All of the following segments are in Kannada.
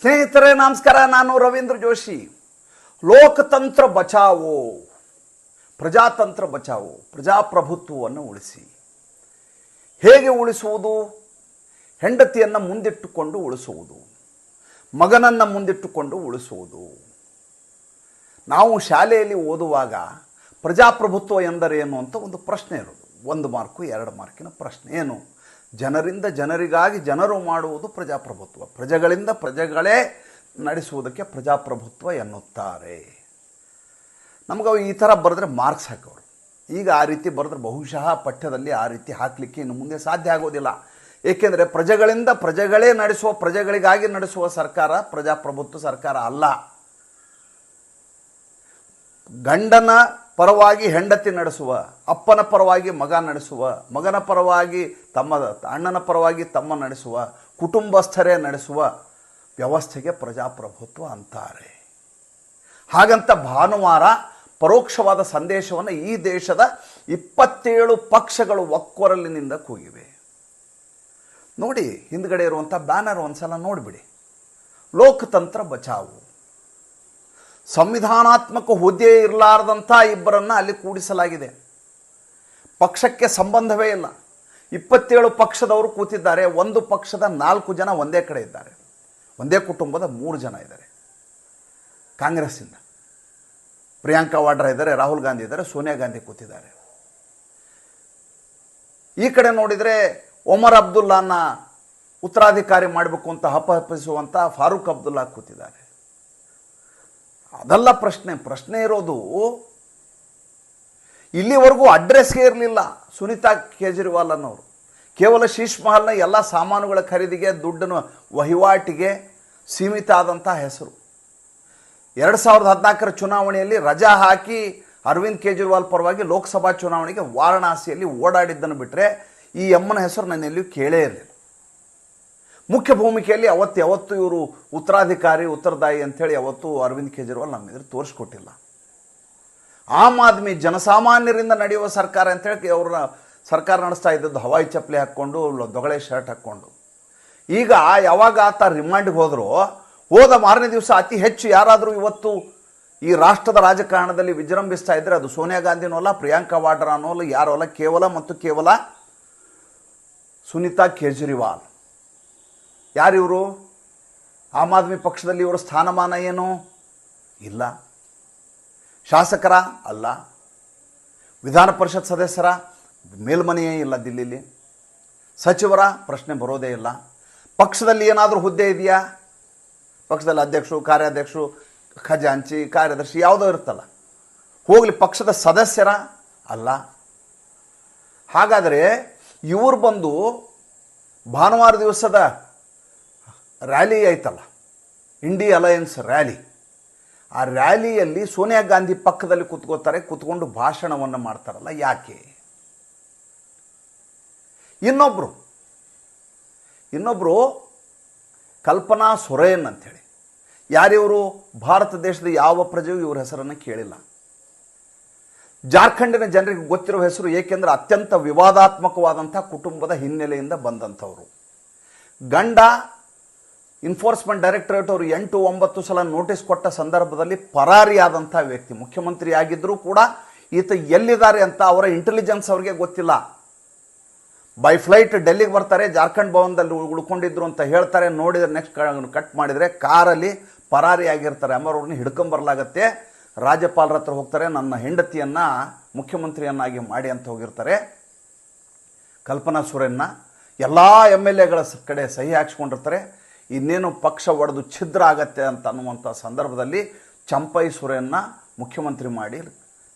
ಸ್ನೇಹಿತರೇ, ನಮಸ್ಕಾರ. ನಾನು ರವೀಂದ್ರ ಜೋಶಿ. ಲೋಕತಂತ್ರ ಬಚಾವೋ, ಪ್ರಜಾತಂತ್ರ ಬಚಾವೋ, ಪ್ರಜಾಪ್ರಭುತ್ವವನ್ನು ಉಳಿಸಿ. ಹೇಗೆ ಉಳಿಸುವುದು? ಹೆಂಡತಿಯನ್ನು ಮುಂದಿಟ್ಟುಕೊಂಡು ಉಳಿಸುವುದು. ಮಗನನ್ನು ಮುಂದಿಟ್ಟುಕೊಂಡು ಉಳಿಸುವುದು. ನಾವು ಶಾಲೆಯಲ್ಲಿ ಓದುವಾಗ ಪ್ರಜಾಪ್ರಭುತ್ವ ಎಂದರೇನು ಅಂತ ಒಂದು ಪ್ರಶ್ನೆ ಇರೋದು. ಒಂದು ಮಾರ್ಕು, ಎರಡು ಮಾರ್ಕಿನ ಪ್ರಶ್ನೆ ಏನು? ಜನರಿಂದ ಜನರಿಗಾಗಿ ಜನರು ಮಾಡುವುದು ಪ್ರಜಾಪ್ರಭುತ್ವ. ಪ್ರಜೆಗಳಿಂದ ಪ್ರಜೆಗಳೇ ನಡೆಸುವುದಕ್ಕೆ ಪ್ರಜಾಪ್ರಭುತ್ವ ಎನ್ನುತ್ತಾರೆ. ನಮಗವು ಈ ಥರ ಬರೆದ್ರೆ ಮಾರ್ಕ್ಸ್ ಹಾಕೋರು. ಈಗ ಆ ರೀತಿ ಬರೆದ್ರೆ ಬಹುಶಃ ಪಠ್ಯದಲ್ಲಿ ಆ ರೀತಿ ಹಾಕಲಿಕ್ಕೆ ಇನ್ನು ಮುಂದೆ ಸಾಧ್ಯ ಆಗೋದಿಲ್ಲ. ಏಕೆಂದರೆ ಪ್ರಜೆಗಳಿಂದ ಪ್ರಜೆಗಳೇ ನಡೆಸುವ, ಪ್ರಜೆಗಳಿಗಾಗಿ ನಡೆಸುವ ಸರ್ಕಾರ ಪ್ರಜಾಪ್ರಭುತ್ವ ಸರ್ಕಾರ ಅಲ್ಲ. ಗಂಡನ ಪರವಾಗಿ ಹೆಂಡತಿ ನಡೆಸುವ, ಅಪ್ಪನ ಪರವಾಗಿ ಮಗ ನಡೆಸುವ, ಮಗನ ಪರವಾಗಿ ತಮ್ಮ ಅಣ್ಣನ ಪರವಾಗಿ ತಮ್ಮ ನಡೆಸುವ, ಕುಟುಂಬಸ್ಥರೇ ನಡೆಸುವ ವ್ಯವಸ್ಥೆಗೆ ಪ್ರಜಾಪ್ರಭುತ್ವ ಅಂತಾರೆ. ಹಾಗಂತ ಭಾನುವಾರ ಪರೋಕ್ಷವಾದ ಸಂದೇಶವನ್ನು ಈ ದೇಶದ ಇಪ್ಪತ್ತೇಳು ಪಕ್ಷಗಳು ಒಕ್ಕೊರಲಿನಿಂದ ಕೂಗಿವೆ. ನೋಡಿ ಹಿಂದ್ಗಡೆ ಇರುವಂಥ ಬ್ಯಾನರ್ ಒಂದ್ಸಲ ನೋಡಿಬಿಡಿ. ಲೋಕತಂತ್ರ ಬಚಾವು. ಸಂವಿಧಾನಾತ್ಮಕ ಹುದ್ದೆ ಇರಲಾರ್ದಂಥ ಇಬ್ಬರನ್ನು ಅಲ್ಲಿ ಕೂಡಿಸಲಾಗಿದೆ. ಪಕ್ಷಕ್ಕೆ ಸಂಬಂಧವೇ ಇಲ್ಲ. ಇಪ್ಪತ್ತೇಳು ಪಕ್ಷದವರು ಕೂತಿದ್ದಾರೆ. ಒಂದು ಪಕ್ಷದ ನಾಲ್ಕು ಜನ ಒಂದೇ ಕಡೆ ಇದ್ದಾರೆ. ಒಂದೇ ಕುಟುಂಬದ ಮೂರು ಜನ ಇದ್ದಾರೆ. ಕಾಂಗ್ರೆಸ್ಸಿಂದ. ಪ್ರಿಯಾಂಕಾ ವಾಡ್ರಾ ಇದ್ದಾರೆ, ರಾಹುಲ್ ಗಾಂಧಿ ಇದ್ದಾರೆ, ಸೋನಿಯಾ ಗಾಂಧಿ ಕೂತಿದ್ದಾರೆ. ಈ ಕಡೆ ನೋಡಿದರೆ ಒಮರ್ ಅಬ್ದುಲ್ಲಾನ ಉತ್ತರಾಧಿಕಾರಿ ಮಾಡಬೇಕು ಅಂತ ಹಪಹಪಿಸುವಂಥ ಫಾರೂಕ್ ಅಬ್ದುಲ್ಲಾ ಕೂತಿದ್ದಾರೆ. ಅದಲ್ಲ ಪ್ರಶ್ನೆ. ಪ್ರಶ್ನೆ ಇರೋದು ಇಲ್ಲಿವರೆಗೂ ಅಡ್ರೆಸ್ಗೆ ಇರಲಿಲ್ಲ ಸುನೀತಾ ಕೇಜ್ರಿವಾಲ್ ಅನ್ನೋರು. ಕೇವಲ ಶೀಶ್ ಮಹಲ್ನ ಎಲ್ಲ ಸಾಮಾನುಗಳ ಖರೀದಿಗೆ, ದುಡ್ಡನ್ನು ವಹಿವಾಟಿಗೆ ಸೀಮಿತ ಆದಂಥ ಹೆಸರು. ಎರಡು ಸಾವಿರದ ಹದಿನಾಲ್ಕರ ಚುನಾವಣೆಯಲ್ಲಿ ರಜಾ ಹಾಕಿ ಅರವಿಂದ್ ಕೇಜ್ರಿವಾಲ್ ಪರವಾಗಿ ಲೋಕಸಭಾ ಚುನಾವಣೆಗೆ ವಾರಣಾಸಿಯಲ್ಲಿ ಓಡಾಡಿದ್ದನ್ನು ಬಿಟ್ಟರೆ ಈ ಅಮ್ಮನ ಹೆಸರು ನಾನು ಎಲ್ಲಿಯೂ ಕೇಳೇ ಇರಲಿಲ್ಲ. ಮುಖ್ಯ ಭೂಮಿಕೆಯಲ್ಲಿ ಅವತ್ತು ಯಾವತ್ತು ಇವರು ಉತ್ತರಾಧಿಕಾರಿ, ಉತ್ತರದಾಯಿ ಅಂಥೇಳಿ ಯಾವತ್ತೂ ಅರವಿಂದ್ ಕೇಜ್ರಿವಾಲ್ ನಮ್ಮ ಎದುರು ತೋರಿಸ್ಕೊಟ್ಟಿಲ್ಲ. ಆಮ್ ಆದ್ಮಿ ಜನಸಾಮಾನ್ಯರಿಂದ ನಡೆಯುವ ಸರ್ಕಾರ ಅಂತೇಳಿ ಅವ್ರ ಸರ್ಕಾರ ನಡೆಸ್ತಾ ಇದ್ದದ್ದು ಹವಾಯಿ ಚಪ್ಪಲಿ ಹಾಕ್ಕೊಂಡು ದೊಗಳೆ ಶರ್ಟ್ ಹಾಕ್ಕೊಂಡು. ಈಗ ಯಾವಾಗ ಆತ ರಿಮಾಂಡ್ಗೆ ಹೋದರೂ, ಹೋದ ಮಾರನೇ ದಿವಸ ಅತಿ ಹೆಚ್ಚು ಯಾರಾದರೂ ಇವತ್ತು ಈ ರಾಷ್ಟ್ರದ ರಾಜಕಾರಣದಲ್ಲಿ ವಿಜೃಂಭಿಸ್ತಾ ಇದ್ದರೆ ಅದು ಸೋನಿಯಾ ಗಾಂಧಿನೂ ಅಲ್ಲ, ಪ್ರಿಯಾಂಕಾ ವಾಡ್ರಾನೂ ಅಲ್ಲ, ಯಾರೋ ಅಲ್ಲ, ಕೇವಲ ಮತ್ತು ಕೇವಲ ಸುನೀತಾ ಕೇಜ್ರಿವಾಲ್. ಯಾರಿವರು ಆಮ್ ಆದ್ಮಿ ಪಕ್ಷದಲ್ಲಿ ಇವರ ಸ್ಥಾನಮಾನ ಏನು? ಇಲ್ಲ. ಶಾಸಕರ? ಅಲ್ಲ. ವಿಧಾನ ಪರಿಷತ್ ಸದಸ್ಯರ? ಮೇಲ್ಮನೆಯೇ ಇಲ್ಲ ದಿಲ್ಲಿಲಿ. ಸಚಿವರ ಪ್ರಶ್ನೆ ಬರೋದೇ ಇಲ್ಲ. ಪಕ್ಷದಲ್ಲಿ ಏನಾದರೂ ಹುದ್ದೆ ಇದೆಯಾ? ಪಕ್ಷದಲ್ಲಿ ಅಧ್ಯಕ್ಷರು, ಕಾರ್ಯಾಧ್ಯಕ್ಷರು, ಖಜಾಂಚಿ, ಕಾರ್ಯದರ್ಶಿ ಯಾವುದೋ ಇರ್ತಲ್ಲ ಹೋಗಲಿ, ಪಕ್ಷದ ಸದಸ್ಯರ? ಅಲ್ಲ. ಹಾಗಾದರೆ ಇವರು ಬಂದು ಭಾನುವಾರ ದಿವಸದ ರ್ಯಾಲಿ ಆಯ್ತಲ್ಲ ಇಂಡಿ ಅಲಯನ್ಸ್ ರ್ಯಾಲಿ. ಆ ರ್ಯಾಲಿಯಲ್ಲಿ ಸೋನಿಯಾ ಗಾಂಧಿ ಪಕ್ಕದಲ್ಲಿ ಕೂತ್ಕೋತಾರೆ, ಕೂತ್ಕೊಂಡು ಭಾಷಣವನ್ನು ಮಾಡ್ತಾರಲ್ಲ, ಯಾಕೆ? ಇನ್ನೊಬ್ಬರು ಇನ್ನೊಬ್ಬರು ಕಲ್ಪನಾ ಸೊರೇನ್ ಅಂಥೇಳಿ. ಯಾರಿವರು ಭಾರತ ದೇಶದ ಯಾವ ಪ್ರಜೆಯೂ ಇವ್ರ ಹೆಸರನ್ನು ಕೇಳಿಲ್ಲ. ಜಾರ್ಖಂಡಿನ ಜನರಿಗೆ ಗೊತ್ತಿರೋ ಹೆಸರು ಏಕೆಂದರೆ ಅತ್ಯಂತ ವಿವಾದಾತ್ಮಕವಾದಂಥ ಕುಟುಂಬದ ಹಿನ್ನೆಲೆಯಿಂದ ಬಂದಂಥವರು. ಗಂಡ ಇನ್ಫೋರ್ಸ್ಮೆಂಟ್ ಡೈರೆಕ್ಟರೇಟ್ ಅವರು ಎಂಟು ಒಂಬತ್ತು ಸಲ ನೋಟಿಸ್ ಕೊಟ್ಟ ಸಂದರ್ಭದಲ್ಲಿ ಪರಾರಿಯಾದಂಥ ವ್ಯಕ್ತಿ ಮುಖ್ಯಮಂತ್ರಿ ಆಗಿದ್ದರೂ ಕೂಡ ಈತ ಎಲ್ಲಿದ್ದಾರೆ ಅಂತ ಅವರ ಇಂಟೆಲಿಜೆನ್ಸ್ ಅವರಿಗೆ ಗೊತ್ತಿಲ್ಲ. ಬೈ ಫ್ಲೈಟ್ ಡೆಲ್ಲಿಗೆ ಬರ್ತಾರೆ, ಜಾರ್ಖಂಡ್ ಭವನದಲ್ಲಿ ಉಳ್ಕೊಂಡಿದ್ರು ಅಂತ ಹೇಳ್ತಾರೆ, ನೋಡಿದರೆ ನೆಕ್ಸ್ಟ್ ಕಟ್ ಮಾಡಿದರೆ ಕಾರಲ್ಲಿ ಪರಾರಿ ಆಗಿರ್ತಾರೆ ಅಮ್ಮರವ್ರನ್ನ ಹಿಡ್ಕೊಂಬರ್ಲಾಗತ್ತೆ ರಾಜ್ಯಪಾಲರ ಹತ್ರ ಹೋಗ್ತಾರೆ, ನನ್ನ ಹೆಂಡತಿಯನ್ನು ಮುಖ್ಯಮಂತ್ರಿಯನ್ನಾಗಿ ಮಾಡಿ ಅಂತ ಹೋಗಿರ್ತಾರೆ. ಕಲ್ಪನಾ ಸುರೇನ್ನ ಎಲ್ಲ ಎಂ ಎಲ್ ಎಗಳ ಕಡೆ ಸಹಿ ಹಾಕ್ಸ್ಕೊಂಡಿರ್ತಾರೆ. ಇನ್ನೇನು ಪಕ್ಷ ಒಡೆದು ಛಿದ್ರ ಆಗತ್ತೆ ಅಂತ ಅನ್ನುವಂಥ ಸಂದರ್ಭದಲ್ಲಿ ಚಂಪೈ ಮುಖ್ಯಮಂತ್ರಿ ಮಾಡಿ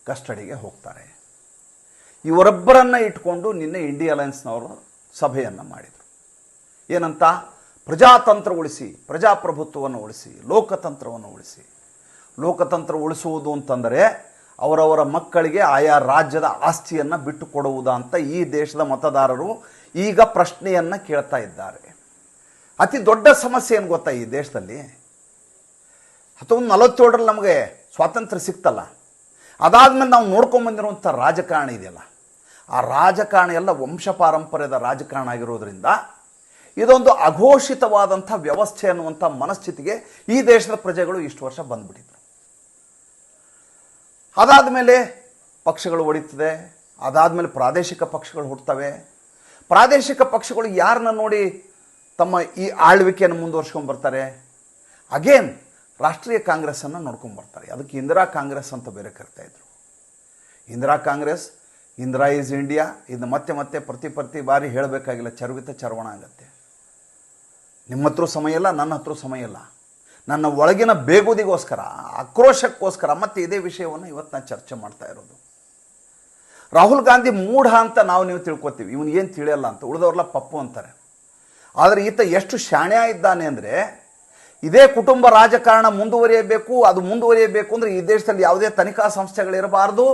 ಕಸ್ಟಡಿಗೆ ಹೋಗ್ತಾರೆ. ಇವರೊಬ್ಬರನ್ನು ಇಟ್ಕೊಂಡು ನಿನ್ನೆ ಇಂಡಿಯಾ ಅಲಯನ್ಸ್ನವರು ಸಭೆಯನ್ನು ಮಾಡಿದರು. ಏನಂತ? ಪ್ರಜಾತಂತ್ರ ಉಳಿಸಿ ಪ್ರಜಾಪ್ರಭುತ್ವವನ್ನು ಉಳಿಸಿ, ಲೋಕತಂತ್ರವನ್ನು ಉಳಿಸಿ. ಲೋಕತಂತ್ರ ಉಳಿಸುವುದು ಅಂತಂದರೆ ಅವರವರ ಮಕ್ಕಳಿಗೆ ಆಯಾ ರಾಜ್ಯದ ಆಸ್ತಿಯನ್ನು ಬಿಟ್ಟು ಕೊಡುವುದಾ ಅಂತ ಈ ದೇಶದ ಮತದಾರರು ಈಗ ಪ್ರಶ್ನೆಯನ್ನು ಕೇಳ್ತಾ ಇದ್ದಾರೆ. ಅತಿ ದೊಡ್ಡ ಸಮಸ್ಯೆ ಏನು ಗೊತ್ತಾ ಈ ದೇಶದಲ್ಲಿ? ಹತ್ತೊಂಬತ್ತು ನಲವತ್ತೇಳರಲ್ಲಿ ನಮಗೆ ಸ್ವಾತಂತ್ರ್ಯ ಸಿಕ್ತಲ್ಲ. ಅದಾದಮೇಲೆ ನಾವು ನೋಡ್ಕೊಂಬಂದಿರುವಂಥ ರಾಜಕಾರಣ ಇದೆಯಲ್ಲ. ಆ ರಾಜಕಾರಣ ಎಲ್ಲ ವಂಶ ಪಾರಂಪರ್ಯದ ರಾಜಕಾರಣ ಆಗಿರೋದ್ರಿಂದ ಇದೊಂದು ಅಘೋಷಿತವಾದಂಥ ವ್ಯವಸ್ಥೆ ಅನ್ನುವಂಥ ಮನಸ್ಥಿತಿಗೆ ಈ ದೇಶದ ಪ್ರಜೆಗಳು ಇಷ್ಟು ವರ್ಷ ಅದಾದ ಮೇಲೆ ಪಕ್ಷಗಳು ಒಡಿತದೆ. ಅದಾದಮೇಲೆ ಪ್ರಾದೇಶಿಕ ಪಕ್ಷಗಳು ಹುಡ್ತವೆ ಪ್ರಾದೇಶಿಕ ಪಕ್ಷಗಳು ಯಾರನ್ನ ನೋಡಿ ತಮ್ಮ ಈ ಆಳ್ವಿಕೆಯನ್ನು ಮುಂದುವರ್ಸ್ಕೊಂಡು ಬರ್ತಾರೆ. ಅಗೇನ್ ರಾಷ್ಟ್ರೀಯ ಕಾಂಗ್ರೆಸ್ಸನ್ನು ನೋಡ್ಕೊಂಡು ಬರ್ತಾರೆ. ಅದಕ್ಕೆ ಇಂದಿರಾ ಕಾಂಗ್ರೆಸ್ ಅಂತ ಬೇರೆ ಕರಿತಾ ಇದ್ರು. Indira Congress, Indira is India ಇದು ಮತ್ತೆ ಮತ್ತೆ ಪ್ರತಿ ಪ್ರತಿ ಬಾರಿ ಹೇಳಬೇಕಾಗಿಲ್ಲ, ಚರ್ವಿತ ಚರ್ವಣ ಆಗುತ್ತೆ. ನಿಮ್ಮ ಹತ್ರ ಸಮಯ ಇಲ್ಲ, ನನ್ನ ಹತ್ರ ಸಮಯ ಇಲ್ಲ. ನನ್ನ ಒಳಗಿನ ಬೇಗುದಿಗೋಸ್ಕರ, ಆಕ್ರೋಶಕ್ಕೋಸ್ಕರ ಮತ್ತೆ ಇದೇ ವಿಷಯವನ್ನು ಇವತ್ತು ನಾನು ಚರ್ಚೆ ಮಾಡ್ತಾ ಇರೋದು. ರಾಹುಲ್ ಗಾಂಧಿ ಮೂಢ ಅಂತ ನಾವು ನೀವು ತಿಳ್ಕೊತೀವಿ. ಇವನು ಏನು ತಿಳಿಯಲ್ಲ ಅಂತ. ಉಳಿದವ್ರಲ್ಲ ಪಪ್ಪು ಅಂತಾರೆ. ಆದರೆ ಈತ ಎಷ್ಟು ಶಾಣ್ಯ ಇದ್ದಾನೆ ಅಂದರೆ ಇದೇ ಕುಟುಂಬ ರಾಜಕಾರಣ ಮುಂದುವರಿಯಬೇಕು, ಅದು ಮುಂದುವರಿಯಬೇಕು ಅಂದರೆ ಈ ದೇಶದಲ್ಲಿ ಯಾವುದೇ ತನಿಖಾ ಸಂಸ್ಥೆಗಳಿರಬಾರ್ದು.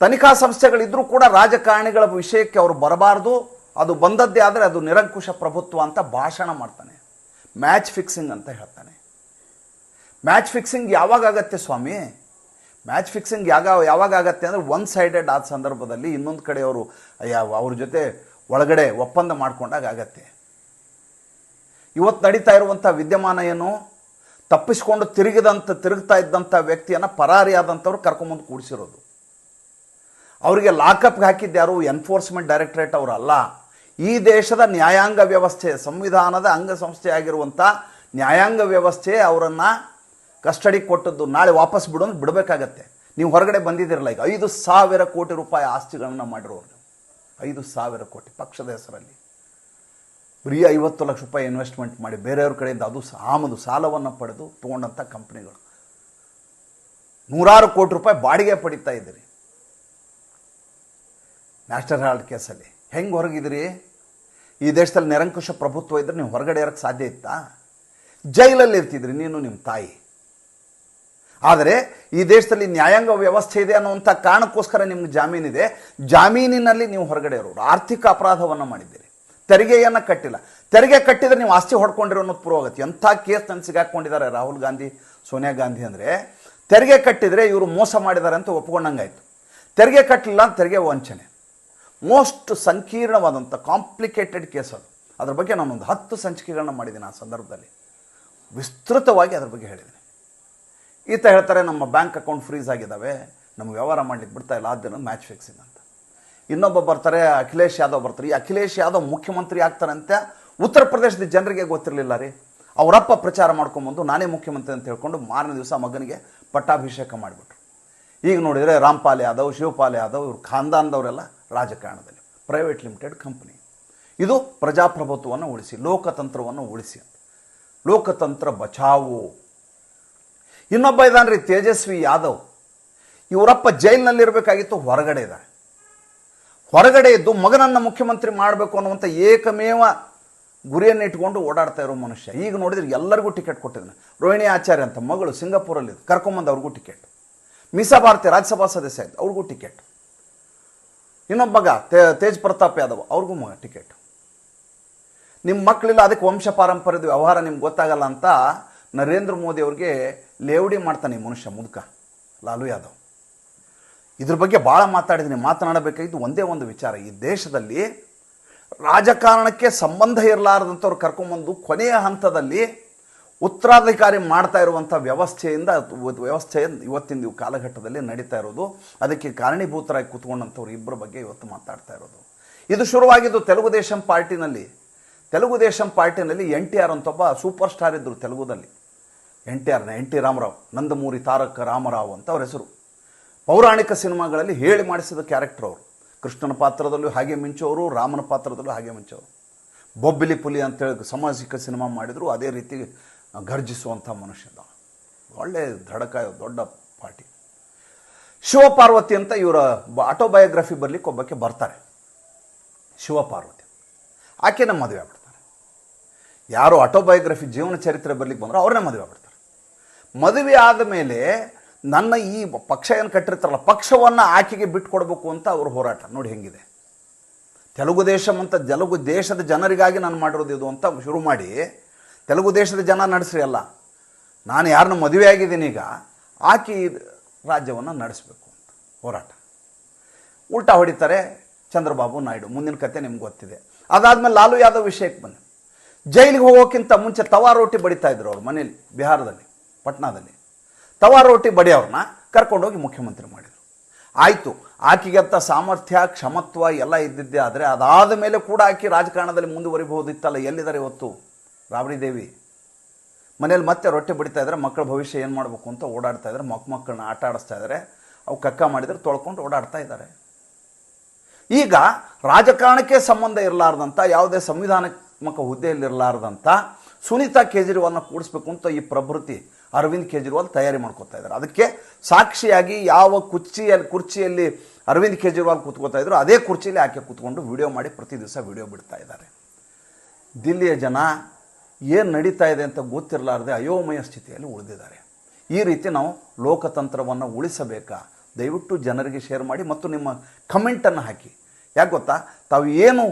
ತನಿಖಾ ಸಂಸ್ಥೆಗಳಿದ್ರೂ ಕೂಡ ರಾಜಕಾರಣಿಗಳ ವಿಷಯಕ್ಕೆ ಅವರು ಬರಬಾರ್ದು. ಅದು ಬಂದದ್ದೇ ಆದರೆ ಅದು ನಿರಂಕುಶ ಪ್ರಭುತ್ವ ಅಂತ ಭಾಷಣ ಮಾಡ್ತಾನೆ. ಮ್ಯಾಚ್ ಫಿಕ್ಸಿಂಗ್ ಅಂತ ಹೇಳ್ತಾನೆ. ಮ್ಯಾಚ್ ಫಿಕ್ಸಿಂಗ್ ಯಾವಾಗ ಆಗತ್ತೆ ಸ್ವಾಮಿ? ಮ್ಯಾಚ್ ಫಿಕ್ಸಿಂಗ್ ಯಾವಾಗ ಯಾವಾಗ ಆಗತ್ತೆ ಅಂದರೆ ಒನ್ ಸೈಡೆಡ್ ಆದ ಸಂದರ್ಭದಲ್ಲಿ ಇನ್ನೊಂದು ಕಡೆ ಅವರು ಅವ್ರ ಜೊತೆ ಒಳಗಡೆ ಒಪ್ಪಂದ ಮಾಡಿಕೊಂಡಾಗ ಆಗತ್ತೆ. ಇವತ್ತು ನಡೀತಾ ಇರುವಂಥ ವಿದ್ಯಮಾನ ಏನು? ತಪ್ಪಿಸ್ಕೊಂಡು ತಿರುಗಿದಂಥ ತಿರುಗ್ತಾ ಇದ್ದಂಥ ವ್ಯಕ್ತಿಯನ್ನು ಪರಾರಿಯಾದಂಥವ್ರು ಕರ್ಕೊಂಬಂದು ಕೂಡಿಸಿರೋದು. ಅವರಿಗೆ ಲಾಕಪ್ಗೆ ಹಾಕಿದ್ಯಾರು ಎನ್ಫೋರ್ಸ್ಮೆಂಟ್ ಡೈರೆಕ್ಟರೇಟ್ ಅವರಲ್ಲ ಈ ದೇಶದ ನ್ಯಾಯಾಂಗ ವ್ಯವಸ್ಥೆ, ಸಂವಿಧಾನದ ಅಂಗಸಂಸ್ಥೆ ಆಗಿರುವಂಥ ನ್ಯಾಯಾಂಗ ವ್ಯವಸ್ಥೆ ಅವರನ್ನು ಕಸ್ಟಡಿ ಕೊಟ್ಟದ್ದು ನಾಳೆ ವಾಪಸ್ ಬಿಡು ಅಂದ್ರೆ ಬಿಡಬೇಕಾಗತ್ತೆ. ನೀವು ಹೊರಗಡೆ ಬಂದಿದ್ದಿರಲ್ಲ ಈಗ ಐದು ಸಾವಿರ ಕೋಟಿ ರೂಪಾಯಿ ಆಸ್ತಿಗಳನ್ನು ಮಾಡಿರೋರು. ಐದು ಸಾವಿರ ಕೋಟಿ ಪಕ್ಷದ ಹೆಸರಲ್ಲಿ. ಬರೀ ಐವತ್ತು ಲಕ್ಷ ರೂಪಾಯಿ ಇನ್ವೆಸ್ಟ್ಮೆಂಟ್ ಮಾಡಿ ಬೇರೆಯವ್ರ ಕಡೆಯಿಂದ ಅದು ಆಮದು ಸಾಲವನ್ನು ಪಡೆದು ತೊಗೊಂಡಂಥ ಕಂಪ್ನಿಗಳು. ನೂರಾರು ಕೋಟಿ ರೂಪಾಯಿ ಬಾಡಿಗೆ ಪಡಿತಾ ಇದ್ದೀರಿ. ನ್ಯಾಷನಲ್ ಹೆರಾಲ್ಡ್ ಕೇಸಲ್ಲಿ ಹೆಂಗೆ ಹೊರಗಿದ್ರಿ ಈ ದೇಶದಲ್ಲಿ ನಿರಂಕುಶ ಪ್ರಭುತ್ವ ಇದ್ದರೆ ನೀವು ಹೊರಗಡೆ ಇರೋಕ್ಕೆ ಸಾಧ್ಯ ಇತ್ತಾ? ಜೈಲಲ್ಲಿ ಇರ್ತಿದ್ರಿ ನೀನು ನಿಮ್ಮ ತಾಯಿ. ಆದರೆ ಈ ದೇಶದಲ್ಲಿ ನ್ಯಾಯಾಂಗ ವ್ಯವಸ್ಥೆ ಇದೆ ಅನ್ನುವಂಥ ಕಾರಣಕ್ಕೋಸ್ಕರ ನಿಮ್ಗೆ ಜಾಮೀನಿದೆ. ಜಾಮೀನಿನಲ್ಲಿ ನೀವು ಹೊರಗಡೆ ಇರೋರು. ಆರ್ಥಿಕ ಅಪರಾಧವನ್ನು ಮಾಡಿದ್ದೀರಿ. ತೆರಿಗೆಯನ್ನು ಕಟ್ಟಿಲ್ಲ. ತೆರಿಗೆ ಕಟ್ಟಿದ್ರೆ ನೀವು ಆಸ್ತಿ ಹೊಡ್ಕೊಂಡಿರೋ ಅನ್ನೋದು ಪ್ರೂವ್ ಆಗುತ್ತೆ ಎಂಥ ಕೇಸ್ ನನ್ನ ಸಿಗಾಕೊಂಡಿದ್ದಾರೆ ರಾಹುಲ್ ಗಾಂಧಿ, ಸೋನಿಯಾ ಗಾಂಧಿ ಅಂದರೆ. ತೆರಿಗೆ ಕಟ್ಟಿದರೆ ಇವರು ಮೋಸ ಮಾಡಿದ್ದಾರೆ ಅಂತ ಒಪ್ಕೊಂಡಂಗಾಯ್ತು ತೆರಿಗೆ ಕಟ್ಟಲಿಲ್ಲ ಅಂತ ತೆರಿಗೆ ವಂಚನೆ. ಮೋಸ್ಟ್ ಸಂಕೀರ್ಣವಾದಂಥ ಕಾಂಪ್ಲಿಕೇಟೆಡ್ ಕೇಸ್ ಅದು. ಅದ್ರ ಬಗ್ಗೆ ನಾನೊಂದು ಹತ್ತು ಸಂಚಿಕೆಗಳನ್ನ ಮಾಡಿದ್ದೀನಿ ಆ ಸಂದರ್ಭದಲ್ಲಿ. ವಿಸ್ತೃತವಾಗಿ ಅದ್ರ ಬಗ್ಗೆ ಹೇಳಿದ್ದೀನಿ. ಈತ ಹೇಳ್ತಾರೆ, ನಮ್ಮ ಬ್ಯಾಂಕ್ ಅಕೌಂಟ್ ಫ್ರೀಸ್ ಆಗಿದ್ದಾವೆ, ನಮ್ಗೆ ವ್ಯವಹಾರ ಮಾಡ್ಲಿಕ್ಕೆ ಬಿಡ್ತಾ ಇಲ್ಲ ಆದ್ದರಿಂದ ಮ್ಯಾಚ್ ಫಿಕ್ಸಿಂಗ್ ಅಂತ. ಇನ್ನೊಬ್ಬ ಬರ್ತಾರೆ, ಅಖಿಲೇಶ್ ಯಾದವ್ ಬರ್ತಾರೆ. ಈ ಅಖಿಲೇಶ್ ಯಾದವ್ ಮುಖ್ಯಮಂತ್ರಿ ಆಗ್ತಾರಂತೆ, ಉತ್ತರ ಪ್ರದೇಶದ ಜನರಿಗೆ ಗೊತ್ತಿರಲಿಲ್ಲ ರೀ. ಅವರಪ್ಪ ಪ್ರಚಾರ ಮಾಡ್ಕೊಂಬಂದು ನಾನೇ ಮುಖ್ಯಮಂತ್ರಿ ಅಂತ ಹೇಳ್ಕೊಂಡು ಮಾರನೇ ದಿವಸ ಮಗನಿಗೆ ಪಟ್ಟಾಭಿಷೇಕ ಮಾಡಿಬಿಟ್ರು. ಈಗ ನೋಡಿದರೆ ರಾಮ್ಪಾಲ್ ಯಾದವ್, ಶಿವಪಾಲ್ ಯಾದವ್, ಇವ್ರು ಖಾನ್ದಾನ್ದವರೆಲ್ಲ ರಾಜಕಾರಣದಲ್ಲಿ ಪ್ರೈವೇಟ್ ಲಿಮಿಟೆಡ್ ಕಂಪ್ನಿ ಇದು ಪ್ರಜಾಪ್ರಭುತ್ವವನ್ನು ಉಳಿಸಿ, ಲೋಕತಂತ್ರವನ್ನು ಉಳಿಸಿ ಲೋಕತಂತ್ರ ಬಚಾವು ಇನ್ನೊಬ್ಬ ಇದ್ದಾನ್ರಿ ತೇಜಸ್ವಿ ಯಾದವ್. ಇವರಪ್ಪ ಜೈಲಿನಲ್ಲಿರಬೇಕಾಗಿತ್ತು, ಹೊರಗಡೆ ಇದ್ದಾರೆ ಹೊರಗಡೆ ಇದ್ದು ಮಗನನ್ನು ಮುಖ್ಯಮಂತ್ರಿ ಮಾಡಬೇಕು ಅನ್ನುವಂಥ ಏಕಮೇವ ಗುರಿಯನ್ನು ಇಟ್ಕೊಂಡು ಓಡಾಡ್ತಾ ಇರೋ ಮನುಷ್ಯ. ಈಗ ನೋಡಿದ್ರೆ ಎಲ್ಲರಿಗೂ ಟಿಕೆಟ್ ಕೊಟ್ಟಿದ್ದಾನೆ. ರೋಹಿಣಿ ಆಚಾರ್ಯ ಅಂತ ಮಗಳು ಸಿಂಗಾಪುರಲ್ಲಿ ಕರ್ಕೊಂಬಂದು ಅವ್ರಿಗೂ ಟಿಕೆಟ್. ಮೀಸಾ ಭಾರತಿ ರಾಜ್ಯಸಭಾ ಸದಸ್ಯ ಆಯ್ತು, ಅವ್ರಿಗೂ ಟಿಕೆಟ್. ಇನ್ನೊಬ್ಬ ತೇ- ತೇಜ್ ಪ್ರತಾಪ್ ಯಾದವ್, ಅವ್ರಿಗೂ ಮಗ ಟಿಕೆಟ್. ನಿಮ್ಮ ಮಕ್ಕಳಿಲ್ಲ ಅದಕ್ಕೆ ವಂಶ ಪಾರಂಪರ್ಯದ ವ್ಯವಹಾರ ನಿಮ್ಗೆ ಗೊತ್ತಾಗಲ್ಲ ಅಂತ ನರೇಂದ್ರ ಮೋದಿ ಅವ್ರಿಗೆ ಲೇವಡಿ ಮಾಡ್ತಾನೆ ಈ ಮನುಷ್ಯ ಮುದುಕ, ಲಾಲು ಯಾದವ್. ಇದ್ರ ಬಗ್ಗೆ ಭಾಳ ಮಾತಾಡಿದ್ದೀನಿ ಮಾತನಾಡಬೇಕಾಗಿದ್ದು ಒಂದೇ ಒಂದು ವಿಚಾರ. ಈ ದೇಶದಲ್ಲಿ ರಾಜಕಾರಣಕ್ಕೆ ಸಂಬಂಧ ಇರಲಾರದಂಥವ್ರು ಕರ್ಕೊಂಬಂದು ಕೊನೆಯ ಹಂತದಲ್ಲಿ ಉತ್ತರಾಧಿಕಾರಿ ಮಾಡ್ತಾ ಇರುವಂಥ ವ್ಯವಸ್ಥೆಯಿಂದ, ವ್ಯವಸ್ಥೆ ಇವತ್ತಿನ ಕಾಲಘಟ್ಟದಲ್ಲಿ ನಡೀತಾ ಇರೋದು. ಅದಕ್ಕೆ ಕಾರಣೀಭೂತರಾಗಿ ಕೂತ್ಕೊಂಡಂಥವ್ರು ಇಬ್ಬರ ಬಗ್ಗೆ ಇವತ್ತು ಮಾತಾಡ್ತಾ ಇರೋದು. ಇದು ಶುರುವಾಗಿದ್ದು ತೆಲುಗು ದೇಶಂ ಪಾರ್ಟಿನಲ್ಲಿ. ತೆಲುಗು ದೇಶಂ ಪಾರ್ಟಿನಲ್ಲಿ ಎನ್ ಟಿ ಆರ್ ಅಂತೊಬ್ಬ ಸೂಪರ್ ಸ್ಟಾರ್ ಇದ್ದರು ತೆಲುಗುದಲ್ಲಿ. ಎನ್ ಟಿ ಆರ್ನ, ಎನ್ ಟಿ ರಾಮರಾವ್, ನಂದಮೂರಿ ತಾರಕ ರಾಮರಾವ್ ಅಂತ ಅವ್ರ ಹೆಸರು. ಪೌರಾಣಿಕ ಸಿನಿಮಾಗಳಲ್ಲಿ ಹೇಳಿ ಮಾಡಿಸಿದ ಕ್ಯಾರೆಕ್ಟರ್ ಅವರು. ಕೃಷ್ಣನ ಪಾತ್ರದಲ್ಲೂ ಹಾಗೆ ಮಿಂಚೋರು, ರಾಮನ ಪಾತ್ರದಲ್ಲೂ ಹಾಗೆ ಮಿಂಚೋರು. ಬೊಬ್ಬಿಲಿ ಪುಲಿ ಅಂತೇಳಿ ಸಾಮಾಜಿಕ ಸಿನಿಮಾ ಮಾಡಿದರೂ, ಅದೇ ರೀತಿ ಗರ್ಜಿಸುವಂಥ ಮನುಷ್ಯದ ಒಳ್ಳೆ ಧಡಕ, ದೊಡ್ಡ ಪಾರ್ಟಿ ಶಿವಪಾರ್ವತಿ ಅಂತ ಇವರ ಆಟೋಬಯೋಗ್ರಫಿ ಬರಲಿಕ್ಕೆ ಒಬ್ಬಕ್ಕೆ ಬರ್ತಾರೆ. ಶಿವಪಾರ್ವತಿ. ಆಕೆನ ಮದುವೆ ಆಗ್ಬಿಡ್ತಾರೆ. ಯಾರು ಆಟೋಬಯೋಗ್ರಫಿ ಜೀವನ ಚರಿತ್ರೆ ಬರಲಿಕ್ಕೆ ಬಂದರೂ ಅವ್ರನ್ನೇ ಮದುವೆ ಆಗ್ಬಿಡ್ತಾರೆ. ಮದುವೆ ಆದ ಮೇಲೆ ನನ್ನ ಈ ಪಕ್ಷ ಏನು ಕಟ್ಟಿರ್ತಾರಲ್ಲ, ಪಕ್ಷವನ್ನು ಆಕೆಗೆ ಬಿಟ್ಟುಕೊಡ್ಬೇಕು ಅಂತ ಅವ್ರ ಹೋರಾಟ. ನೋಡಿ ಹೆಂಗಿದೆ. ತೆಲುಗು ದೇಶಂ ಅಂತ, ತೆಲುಗು ದೇಶದ ಜನರಿಗಾಗಿ ನಾನು ಮಾಡಿರೋದು ಇದು ಅಂತ ಶುರು ಮಾಡಿ, ತೆಲುಗು ದೇಶದ ಜನ ನಡೆಸ್ರಿ ಅಲ್ಲ, ನಾನು ಯಾರನ್ನ ಮದುವೆ ಆಗಿದ್ದೀನಿ ಈಗ, ಆಕೆ ರಾಜ್ಯವನ್ನು ನಡೆಸಬೇಕು ಅಂತ ಹೋರಾಟ. ಉಲ್ಟಾ ಹೊಡಿತಾರೆ ಚಂದ್ರಬಾಬು ನಾಯ್ಡು. ಮುಂದಿನ ಕತೆ ನಿಮ್ಗೆ ಗೊತ್ತಿದೆ. ಅದಾದಮೇಲೆ ಲಾಲು ಯಾದವ್ ವಿಷಯಕ್ಕೆ ಬನ್ನಿ. ಜೈಲಿಗೆ ಹೋಗೋಕ್ಕಿಂತ ಮುಂಚೆ ತವಾ ರೋಟಿ ಬಡಿತಾ ಇದ್ರು ಅವ್ರು ಮನೇಲಿ, ಬಿಹಾರದಲ್ಲಿ. ಪಟ್ನಾದಲ್ಲಿ. ತವಾ ರೋಟಿ ಬಡಿಯವ್ರನ್ನ ಕರ್ಕೊಂಡೋಗಿ ಮುಖ್ಯಮಂತ್ರಿ ಮಾಡಿದರು. ಆಯಿತು ಅಂತ ಸಾಮರ್ಥ್ಯ, ಕ್ಷಮತ್ವ ಎಲ್ಲ ಇದ್ದಿದ್ದೆ ಆದರೆ ಅದಾದ ಮೇಲೆ ಕೂಡ ಆಕೆ ರಾಜಕಾರಣದಲ್ಲಿ ಮುಂದುವರಿಬಹುದಿತ್ತಲ್ಲ, ಎಲ್ಲಿದ್ದಾರೆ ಇವತ್ತು? ರಾಬಡಿ ದೇವಿ. ಮನೇಲಿ ಮತ್ತೆ ರೊಟ್ಟಿ ಬಡಿತಾ ಇದ್ದಾರೆ ಮಕ್ಕಳ ಭವಿಷ್ಯ ಏನು ಮಾಡಬೇಕು ಅಂತ ಓಡಾಡ್ತಾ ಇದ್ದಾರೆ ಮಕ್ ಮಕ್ಕಳನ್ನ ಆಟ ಆಡಿಸ್ತಾ ಇದ್ದಾರೆ ಅವು ಕಕ್ಕ ಮಾಡಿದರೆ ತೊಳ್ಕೊಂಡು ಓಡಾಡ್ತಾ ಇದ್ದಾರೆ. ಈಗ ರಾಜಕಾರಣಕ್ಕೆ ಸಂಬಂಧ ಇರಲಾರ್ದಂಥ ಯಾವುದೇ ಸಂವಿಧಾನಾತ್ಮಕ ಹುದ್ದೆಯಲ್ಲಿರಲಾರ್ದಂಥ ಸುನೀತಾ ಕೇಜ್ರಿವಾಲ್ನ ಕೂಡಿಸ್ಬೇಕು ಅಂತ ಈ ಪ್ರಭೃತಿ ಅರವಿಂದ್ ಕೇಜ್ರಿವಾಲ್ ತಯಾರಿ ಮಾಡ್ಕೊತಾ ಇದ್ದಾರೆ. ಅದಕ್ಕೆ ಸಾಕ್ಷಿಯಾಗಿ ಯಾವ ಕುರ್ಚಿಯಲ್ಲಿ ಕುರ್ಚಿಯಲ್ಲಿ ಅರವಿಂದ್ ಕೇಜ್ರಿವಾಲ್ ಕೂತ್ಕೋತಾ ಇದ್ರು, ಅದೇ ಕುರ್ಚಿಯಲ್ಲಿ ಆಕೆ ಕೂತ್ಕೊಂಡು ವಿಡಿಯೋ ಮಾಡಿ ಪ್ರತಿ ದಿವಸ ವಿಡಿಯೋ ಬಿಡ್ತಾ ಇದ್ದಾರೆ. ದಿಲ್ಲಿಯ ಜನ ಏನು ನಡೀತಾ ಇದೆ ಅಂತ ಗೊತ್ತಿರಲಾರದೆ ಅಯೋಮಯ ಸ್ಥಿತಿಯಲ್ಲಿ ಉಳಿದಿದ್ದಾರೆ. ಈ ರೀತಿ ನಾವು ಲೋಕತಂತ್ರವನ್ನು ಉಳಿಸಬೇಕಾ? ದಯವಿಟ್ಟು ಜನರಿಗೆ ಶೇರ್ ಮಾಡಿ ಮತ್ತು ನಿಮ್ಮ ಕಮೆಂಟನ್ನು ಹಾಕಿ. ಯಾಕೆ ಗೊತ್ತಾ? ತಾವು ಏನು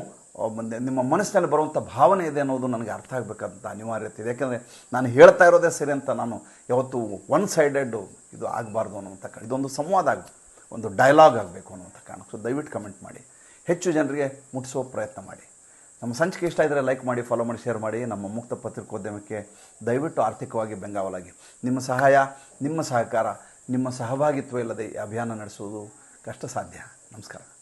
ನಿಮ್ಮ ಮನಸ್ಸಿನಲ್ಲಿ ಬರುವಂಥ ಭಾವನೆ ಇದೆ ಅನ್ನೋದು ನನಗೆ ಅರ್ಥ ಆಗಬೇಕಂತ ಅನಿವಾರ್ಯತೆ ಇದೆ. ಯಾಕಂದರೆ ನಾನು ಹೇಳ್ತಾ ಇರೋದೇ ಸರಿ ಅಂತ ನಾನು ಯಾವತ್ತು ಒನ್ ಸೈಡೆಡ್ ಇದು ಆಗಬಾರ್ದು ಅನ್ನೋಂಥ ಕಾರಣ, ಇದೊಂದು ಸಂವಾದ ಆಗಬೇಕು ಒಂದು ಡೈಲಾಗ್ ಆಗಬೇಕು ಅನ್ನೋಂಥ ಕಾರಣ. ಸೊ ದಯವಿಟ್ಟು ಕಮೆಂಟ್ ಮಾಡಿ. ಹೆಚ್ಚು ಜನರಿಗೆ ಮುಟ್ಟಿಸೋ ಪ್ರಯತ್ನ ಮಾಡಿ. ನಮ್ಮ ಸಂಚಿಕೆ ಇಷ್ಟ ಇದ್ದರೆ ಲೈಕ್ ಮಾಡಿ ಫಾಲೋ ಮಾಡಿ ಶೇರ್ ಮಾಡಿ. ನಮ್ಮ ಮುಕ್ತ ಪತ್ರಿಕೋದ್ಯಮಕ್ಕೆ ದಯವಿಟ್ಟು ಆರ್ಥಿಕವಾಗಿ ಬೆಂಗಾವಲಾಗಿ. ನಿಮ್ಮ ಸಹಾಯ, ನಿಮ್ಮ ಸಹಕಾರ, ನಿಮ್ಮ ಸಹಭಾಗಿತ್ವ ಇಲ್ಲದೆ ಈ ಅಭಿಯಾನ ನಡೆಸುವುದು ಕಷ್ಟ ಸಾಧ್ಯ ನಮಸ್ಕಾರ.